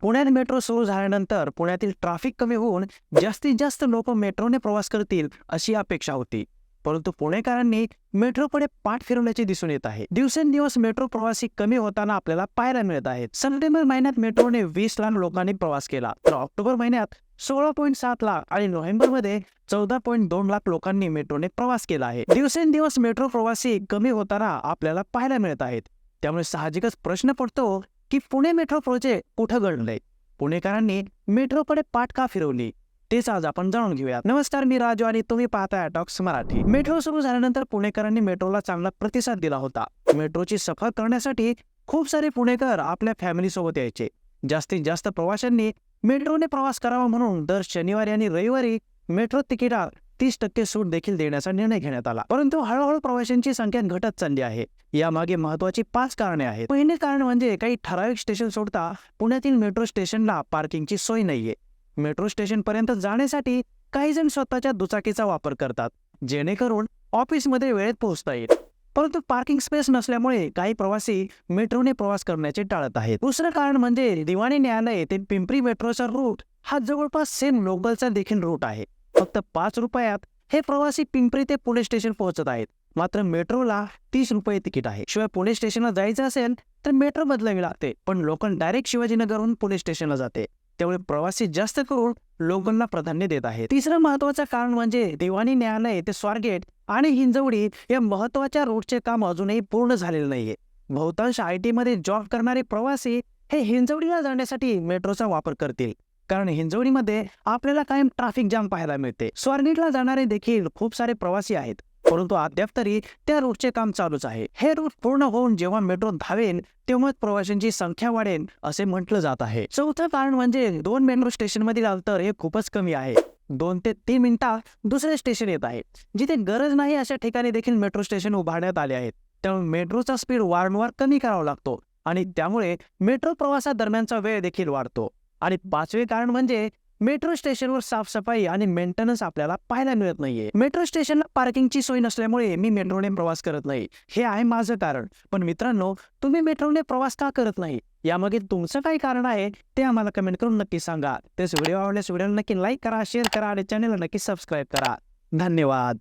पुण्यात मेट्रो सुरू झाल्यानंतर पुण्यातील ट्रॅफिक कमी होऊन जास्तीत जास्त लोक मेट्रोने प्रवास करतील अशी अपेक्षा होती. परंतु पुणेकरांनी मेट्रोकडे पाठ फिरवल्याचे दिसून येत आहे. दिवसेंदिवस मेट्रो प्रवासी कमी होताना आपल्याला पाहायला मिळत आहेत सप्टेंबर महिन्यात मेट्रोने वीस लाख लोकांनी प्रवास केला. तर ऑक्टोबर महिन्यात सोळा पॉईंट सात लाख आणि नोव्हेंबरमध्ये चौदा पॉईंट दोन लाख लोकांनी मेट्रोने प्रवास केला आहे. दिवसेंदिवस मेट्रो प्रवासी कमी होताना आपल्याला पाहायला मिळत आहेत. त्यामुळे साहजिकच प्रश्न पडतो की पुणे मेट्रो प्रोजेक्ट कुठं घडलंय? पुणेकरांनी मेट्रोकडे पाठ का फिरवली? तेच आज आपण जाणून घेऊया नमस्कार मी राजू आणि तुम्ही पाहताय टॉक्स मराठी. मेट्रो सुरू झाल्यानंतर पुणेकरांनी मेट्रोला चांगला प्रतिसाद दिला होता. मेट्रोची सफर करण्यासाठी खूप सारे पुणेकर आपल्या फॅमिली सोबत यायचे. जास्तीत जास्त प्रवाशांनी मेट्रोने प्रवास करावा म्हणून दर शनिवारी आणि रविवारी मेट्रो तिकिटात तीस टक्के सूट देखील देण्याचा निर्णय घेण्यात आला. परंतु हळूहळू प्रवाशांची संख्या घटत चालली आहे. यामागे महत्वाची पाच कारणे आहेत. पहिले कारण म्हणजे काही ठराविक स्टेशन सोडता पुण्यातील मेट्रो स्टेशनला पार्किंगची सोय नाहीये. मेट्रो स्टेशन पर्यंत जाण्यासाठी काही जण स्वतःच्या दुचाकीचा वापर करतात जेणेकरून ऑफिसमध्ये वेळेत पोहोचता येईल. परंतु पार्किंग स्पेस नसल्यामुळे काही प्रवासी मेट्रोने प्रवास करण्याचे टाळत आहेत. दुसरं कारण म्हणजे दिवाणी न्यायालय ते पिंपरी मेट्रोचा रूट हा जवळपास सेम लोकलचा देखील रूट आहे. फक्त पाच रुपयात हे प्रवासी पिंपरी ते पुणे स्टेशन पोहोचत आहेत. मात्र मेट्रोला तीस रुपये तिकीट आहे. शिवाय पुणे स्टेशनला जायचं असेल तर मेट्रो बदलावी लागते पण लोकल डायरेक्ट शिवाजीनगरहून पुणे स्टेशनला जाते. त्यामुळे प्रवासी जास्त करून लोकलला प्राधान्य देत आहे तिसरं महत्वाचं कारण म्हणजे देवानी न्यायालय ते स्वारगेट आणि हिंजवडी या महत्त्वाच्या रोडचे काम अजूनही पूर्ण झालेले नाहीये. बहुतांश आय टी मध्ये जॉब करणारे प्रवासी हे हिंजवडीला जाण्यासाठी मेट्रोचा वापर करतील. कारण हिंजवडीमध्ये आपल्याला कायम ट्रॅफिक जाम पाहायला मिळते. स्वारगेटला जाणारे देखील खूप सारे प्रवासी आहेत. परंतु अद्याप तरी त्या रूटचे काम चालूच आहे. हे रूट पूर्ण होऊन जेव्हा मेट्रो धावेन तेव्हाच प्रवाशांची संख्या वाढेल असे म्हटलं जात आहे. चौथं कारण म्हणजे दोन मेट्रो स्टेशन मधील अंतर हे खूपच कमी आहे. दोन ते तीन मिनिटात दुसरे स्टेशन येत आहे जिथे गरज नाही अशा ठिकाणी देखील मेट्रो स्टेशन उभारण्यात आले आहेत. त्यामुळे मेट्रोचा स्पीड वारंवार कमी करावा लागतो आणि त्यामुळे मेट्रो प्रवासादरम्यानचा वेळ देखील वाढतो. आणि पाचवे कारण म्हणजे मेट्रो स्टेशनवर साफसफाई आणि मेंटेनन्स आपल्याला पाहायला मिळत नाहीये. मेट्रो स्टेशनला पार्किंगची सोय नसल्यामुळे मी मेट्रोने प्रवास करत नाही. हे आहे माझं कारण. पण मित्रांनो तुम्ही मेट्रोने प्रवास का करत नाही? यामागे तुमचं काय कारण आहे ते आम्हाला कमेंट करून नक्की सांगा. तेच व्हिडिओ आवडल्यास व्हिडिओला नक्की लाईक करा शेअर करा आणि चॅनलला नक्की सबस्क्राईब करा. धन्यवाद.